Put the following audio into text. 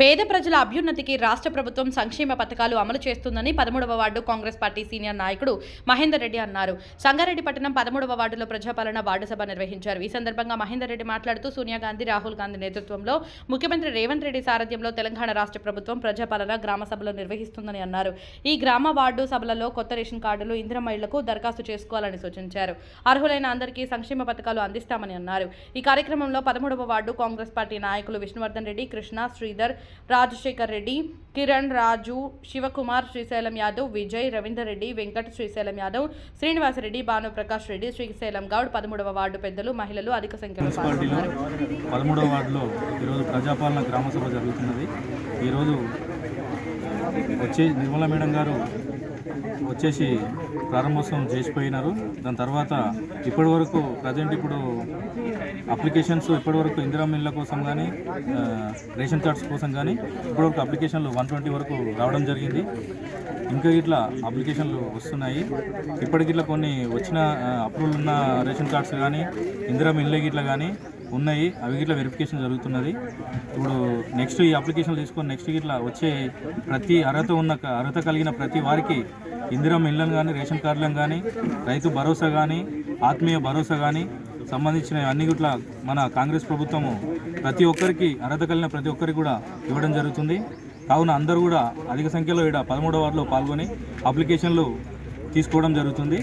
పేద ప్రజల అభ్యున్నతికి రాష్ట్ర ప్రభుత్వం సంక్షేమ పథకాలు అమలు చేస్తుందని పదమూడవ వార్డు కాంగ్రెస్ పార్టీ సీనియర్ నాయకుడు మహేందర్ రెడ్డి అన్నారు. సంగారెడ్డి పట్టణం పదమూడవ వార్డులో ప్రజాపాలన వార్డు సభ నిర్వహించారు. ఈ సందర్భంగా మహేందర్ రెడ్డి మాట్లాడుతూ సోనియా గాంధీ రాహుల్ గాంధీ నేతృత్వంలో ముఖ్యమంత్రి రేవంత్ రెడ్డి సారథ్యంలో తెలంగాణ రాష్ట్ర ప్రభుత్వం ప్రజాపాలన గ్రామ సభలు నిర్వహిస్తుందని అన్నారు. ఈ గ్రామ వార్డు సభలలో కొత్త రేషన్ కార్డులు ఇందిరమహిళలకు దరఖాస్తు చేసుకోవాలని సూచించారు. అర్హులైన అందరికీ సంక్షేమ పథకాలు అందిస్తామని అన్నారు. ఈ కార్యక్రమంలో పదమూడవ వార్డు కాంగ్రెస్ పార్టీ నాయకులు విష్ణువర్ధన్ రెడ్డి కృష్ణ శ్రీధర్ రాజశేఖర్ రెడ్డి కిరణ్ రాజు శివకుమార్ శ్రీశైలం యాదవ్ విజయ్ రవీందర్ రెడ్డి వెంకట్ శ్రీశైలం యాదవ్ శ్రీనివాసరెడ్డి భానుప్రకాష్ రెడ్డి శ్రీశైలం గౌడ్ పదమూడవ వార్డు పెద్దలు మహిళలు అధిక సంఖ్యలో పదమూడవ వార్డులో ఈరోజు ప్రజాపాలన గ్రామ సభ జరుగుతున్నది. ఈరోజు వచ్చే నిర్మలా మేడం గారు వచ్చేసి ప్రారంభోత్సవం చేసిపోయినారు. దాని తర్వాత ఇప్పటి వరకు ప్రజెంట్ ఇప్పుడు అప్లికేషన్స్ ఇప్పటివరకు ఇందిరా మిల్ల కోసం కానీ రేషన్ కార్డ్స్ కోసం కానీ ఇప్పటివరకు అప్లికేషన్లు వన్ ట్వంటీ వరకు రావడం జరిగింది. ఇంకా ఇట్లా అప్లికేషన్లు వస్తున్నాయి. ఇప్పటికి ఇట్లా కొన్ని వచ్చిన అప్రూవల్ ఉన్న రేషన్ కార్డ్స్ కానీ ఇందిరా మిల్ల ఇట్లా కానీ ఉన్నాయి. అవి గిట్లా వెరిఫికేషన్ జరుగుతున్నది. ఇప్పుడు నెక్స్ట్ ఈ అప్లికేషన్ తీసుకొని నెక్స్ట్ గిట్లా వచ్చే ప్రతి అర్హత ఉన్న అర్హత కలిగిన ప్రతి వారికి ఇందిరం ఇళ్ళను కానీ రేషన్ కార్డులను కానీ రైతు భరోసా కానీ ఆత్మీయ భరోసా కానీ సంబంధించిన అన్ని గిట్ల మన కాంగ్రెస్ ప్రభుత్వము ప్రతి ఒక్కరికి అర్హత కలిగిన ప్రతి ఒక్కరికి కూడా ఇవ్వడం జరుగుతుంది. కావున అందరూ కూడా అధిక సంఖ్యలో ఇక్కడ పదమూడవ వార్డులో పాల్గొని అప్లికేషన్లు తీసుకోవడం జరుగుతుంది.